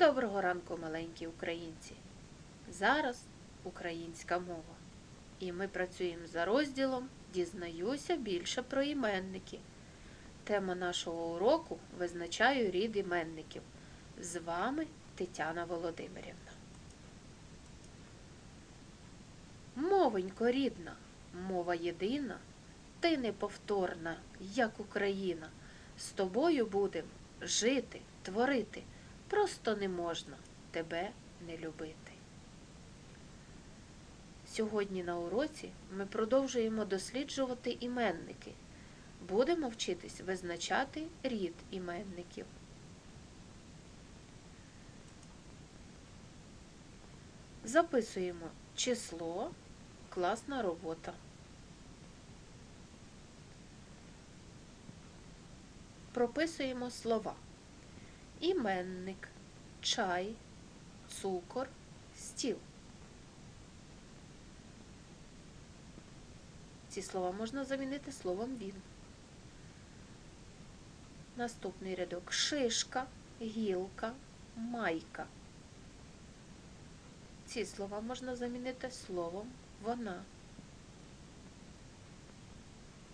Доброго ранку, маленькі українці! Зараз українська мова. І ми працюємо за розділом Дізнаюся більше про іменники. Тема нашого уроку Визначаю рід іменників. З вами Тетяна Володимирівна. Мовенько рідна, мова єдина, ти неповторна, як Україна. З тобою будем жити, творити. Просто не можна тебе не любити. Сьогодні на уроці ми продовжуємо досліджувати іменники. Будемо вчитись визначати рід іменників. Записуємо число, класна робота. Прописуємо слова. Іменник, чай, цукор, стіл. Ці слова можна замінити словом він. Наступний рядок шишка, гілка, майка. Ці слова можна замінити словом вона.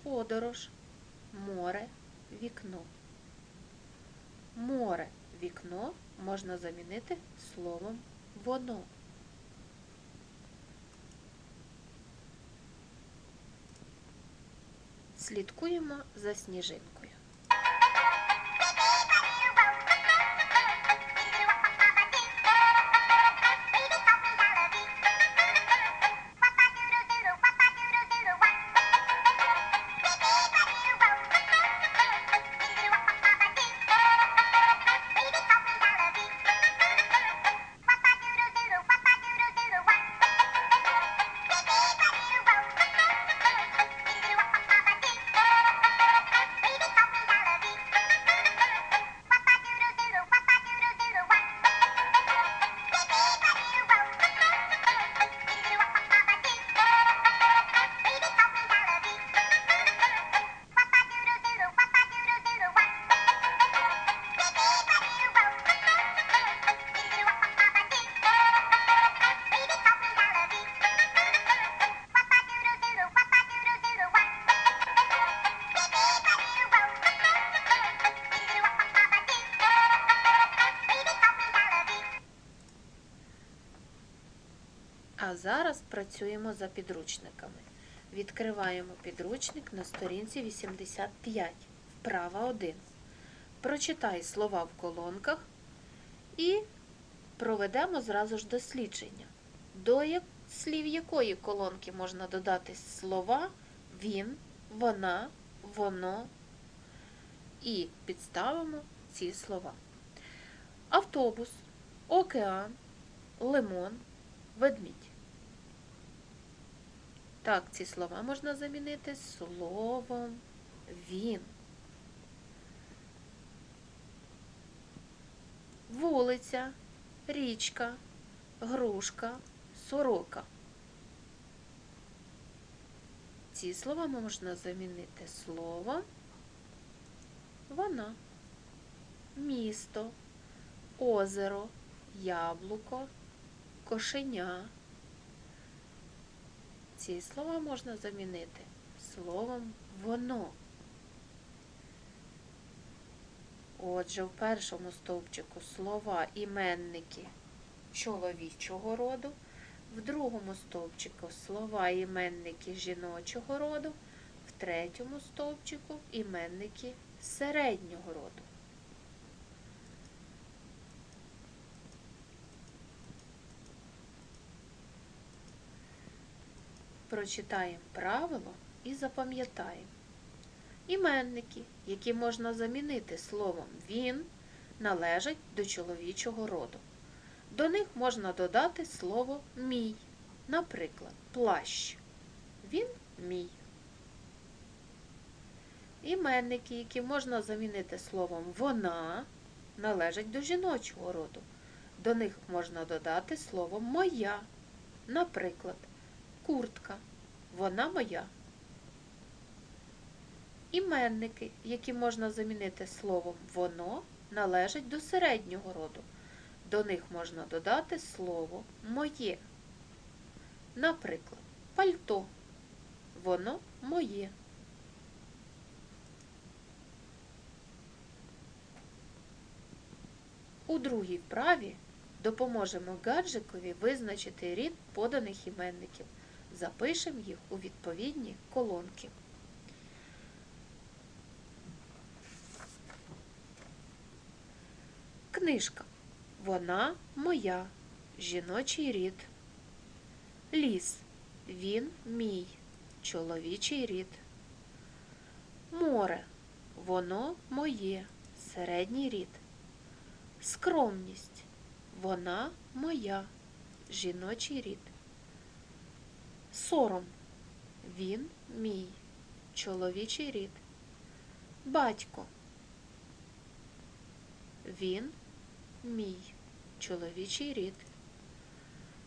Подорож, море, вікно. Море, вікно можна замінити словом воно. Слідкуємо за сніжинкою. Працюємо за підручниками. Відкриваємо підручник на сторінці 85, вправа 1. Прочитай слова в колонках і проведемо зразу ж дослідження. До слів якої колонки можна додати слова він, вона, воно і підставимо ці слова. Автобус, океан, лимон, ведмідь. Так, ці слова можна замінити словом він. Вулиця, річка, грушка, сорока. Ці слова можна замінити словом вона, місто, озеро, яблуко, кошеня. Ці слова можна замінити словом воно. Отже, в першому стовпчику слова іменники чоловічого роду, в другому стовпчику слова іменники жіночого роду, в третьому стовпчику іменники середнього роду. Прочитаємо правило і запам'ятаємо. Іменники, які можна замінити словом він, належать до чоловічого роду. До них можна додати слово мій. Наприклад, плащ. Він мій. Іменники, які можна замінити словом вона, належать до жіночого роду. До них можна додати слово моя. Наприклад, куртка. Вона моя. Іменники, які можна замінити словом воно, належать до середнього роду. До них можна додати слово моє. Наприклад, пальто. Воно моє. У другій вправі допоможемо гаджикові визначити рід поданих іменників. Запишемо їх у відповідні колонки. Книжка. Вона моя. Жіночий рід. Ліс. Він мій. Чоловічий рід. Море. Воно моє. Середній рід. Скромність. Вона моя. Жіночий рід. Сором. Він мій. Чоловічий рід. Батько. Він мій. Чоловічий рід.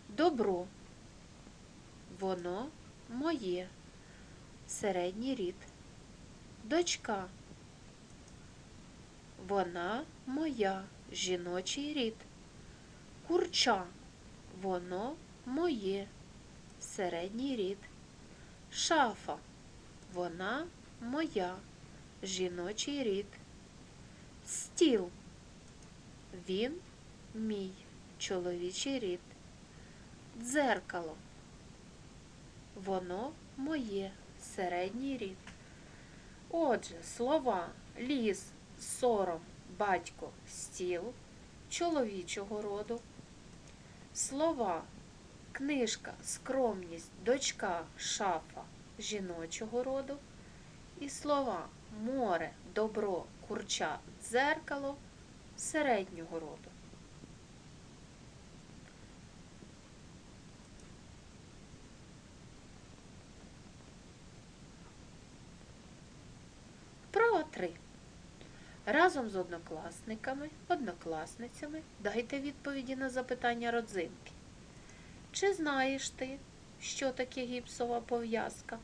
Добро. Воно моє. Середній рід. Дочка. Вона моя. Жіночий рід. Курча. Воно моє. Середній рід. Шафа. Вона моя. Жіночий рід. Стіл. Він мій. Чоловічий рід. Дзеркало. Воно моє. Середній рід. Отже, слова ліс, сором, батько, стіл чоловічого роду. Слова книжка, скромність, дочка, шафа жіночого роду. І слова море, добро, курча, дзеркало середнього роду. Вправа 3. Разом з однокласниками, однокласницями дайте відповіді на запитання родзинки. Чи знаєш ти, що таке гіпсова пов'язка?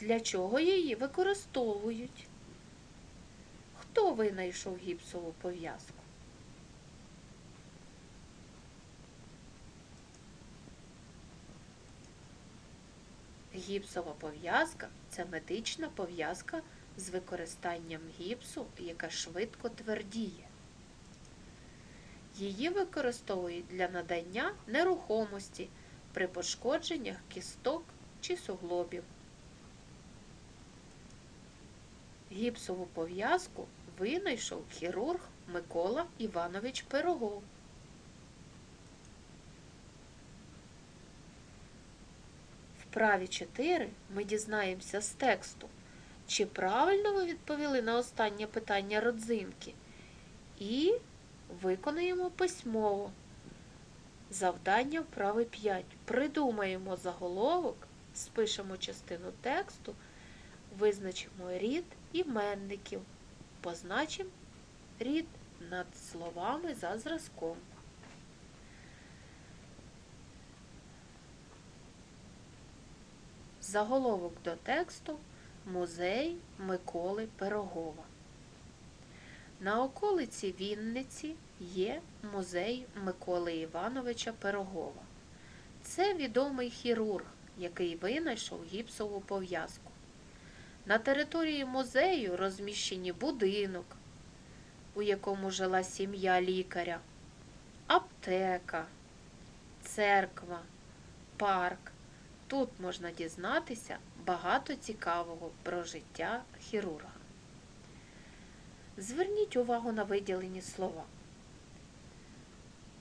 Для чого її використовують? Хто винайшов гіпсову пов'язку? Гіпсова пов'язка це медична пов'язка з використанням гіпсу, яка швидко твердіє. Її використовують для надання нерухомості при пошкодженнях кісток чи суглобів. Гіпсову пов'язку винайшов хірург Микола Іванович Пирогов. В праві 4 ми дізнаємося з тексту, чи правильно ви відповіли на останнє питання родзинки, і виконаємо письмово. Завдання вправи 5. Придумаємо заголовок, спишемо частину тексту, визначимо рід іменників, позначимо рід над словами за зразком. Заголовок до тексту Музей Миколи Пирогова. На околиці Вінниці є музей Миколи Івановича Пирогова. Це відомий хірург, який винайшов гіпсову пов'язку. На території музею розміщені будинок, у якому жила сім'я лікаря, аптека, церква, парк. Тут можна дізнатися багато цікавого про життя хірурга. Зверніть увагу на виділені слова.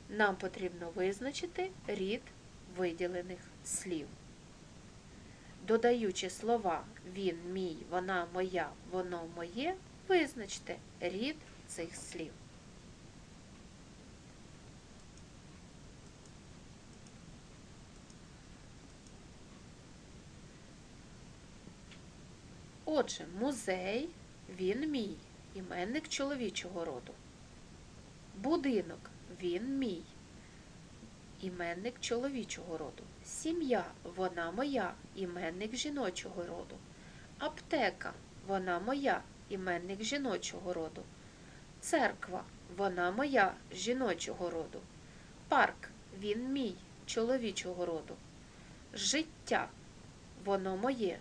Нам потрібно визначити рід виділених слів. Додаючи слова він, мій, вона, моя, воно моє, визначте рід цих слів. Отже, музей, він мій, іменник чоловічого роду. Будинок, він мій, іменник чоловічого роду. Сім'я, вона моя, іменник жіночого роду. Аптека, вона моя, іменник жіночого роду. Церква, вона моя жіночого роду. Парк він мій чоловічого роду. Життя воно моє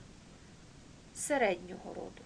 середнього роду.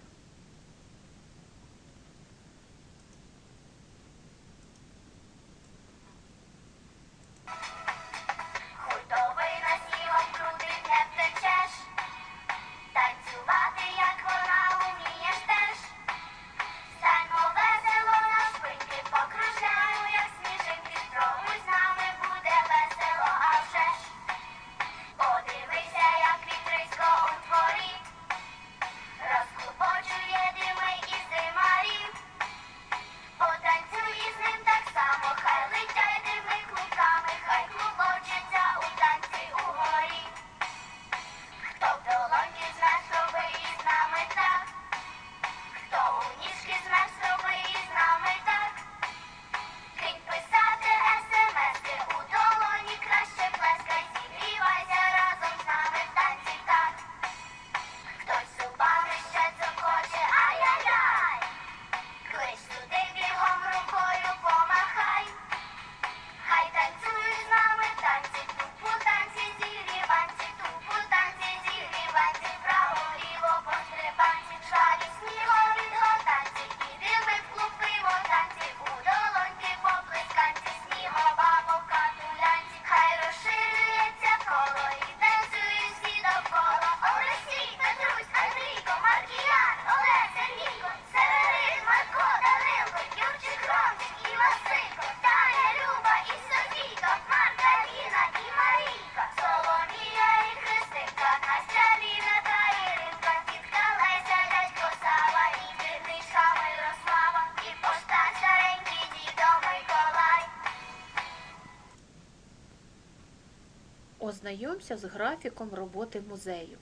Ознайомся з графіком роботи музею.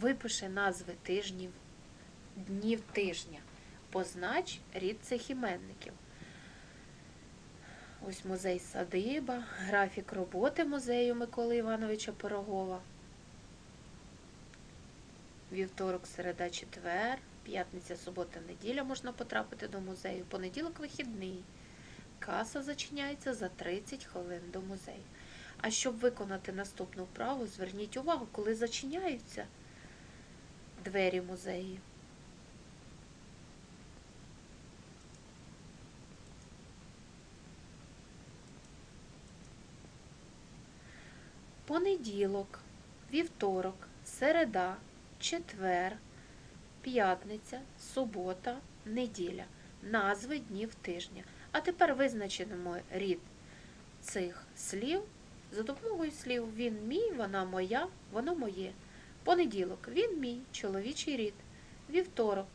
Випиши назви тижнів, днів тижня. Познач рід цих іменників. Ось музей Садиба, графік роботи музею Миколи Івановича Пирогова. Вівторок, середа, четвер, п'ятниця, субота, неділя можна потрапити до музею. Понеділок вихідний. Каса зачиняється за 30 хвилин до музею. А щоб виконати наступну вправу, зверніть увагу, коли зачиняються двері музею. Понеділок, вівторок, середа, четвер, п'ятниця, субота, неділя. Назви днів тижня. А тепер визначимо рід цих слів за допомогою слів він мій, вона моя, воно моє. Понеділок він мій, чоловічий рід. Вівторок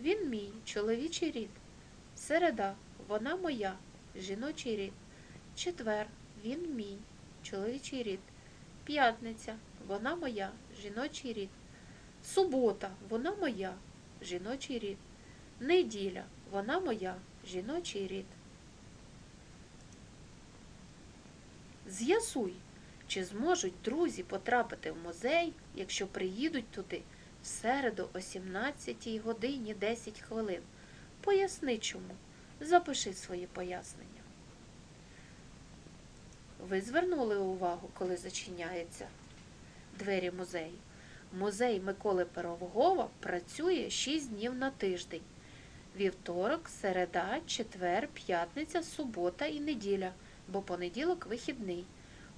він мій, чоловічий рід. Середа вона моя, жіночий рід. Четвер він мій, чоловічий рід. П'ятниця вона моя, жіночий рід. Субота вона моя, жіночий рід. Неділя вона моя, жіночий рід. З'ясуй, чи зможуть друзі потрапити в музей, якщо приїдуть туди в середу о 17 годині 10 хвилин. Поясни чому. Запиши свої пояснення. Ви звернули увагу, коли зачиняються двері музею. Музей Миколи Пирогова працює 6 днів на тиждень. Вівторок, середа, четвер, п'ятниця, субота і неділя, бо понеділок вихідний.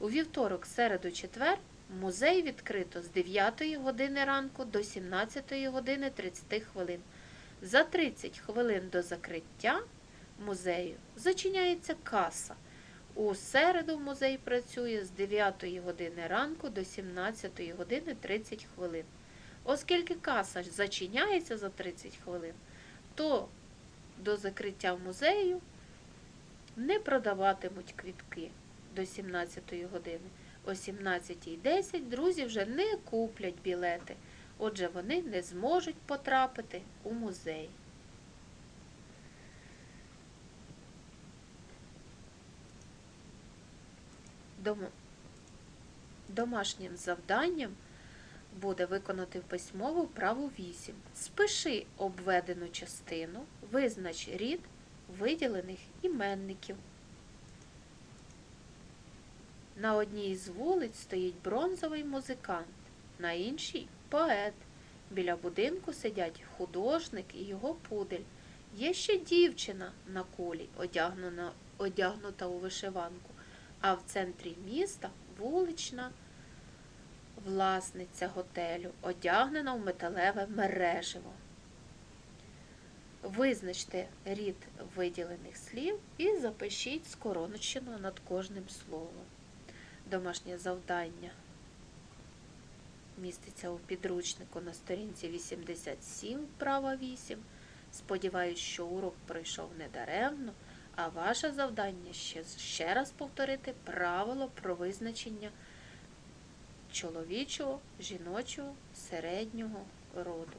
У вівторок, середу, четвер музей відкрито з 9 години ранку до 17 години 30 хвилин. За 30 хвилин до закриття музею зачиняється каса. У середу музей працює з 9 години ранку до 17 години 30 хвилин. Оскільки каса зачиняється за 30 хвилин, то до закриття музею не продаватимуть квітки до 17 години. О 17.10 друзі вже не куплять білети, отже, вони не зможуть потрапити у музей. Дом- Домашнім завданням буде виконати письмову вправу 8. Спиши обведену частину, визнач рід виділених іменників. На одній із вулиць стоїть бронзовий музикант, на іншій поет. Біля будинку сидять художник і його пудель. Є ще дівчина на кулі, одягнена, одягнута у вишиванку, а в центрі міста вулична власниця готелю, одягнена в металеве мереживо. Визначте рід виділених слів і запишіть скорочено над кожним словом. Домашнє завдання міститься у підручнику на сторінці 87, вправа 8. Сподіваюсь, що урок пройшов недаремно, а ваше завдання ще, ще раз повторити правило про визначення чоловічого, жіночого, середнього роду.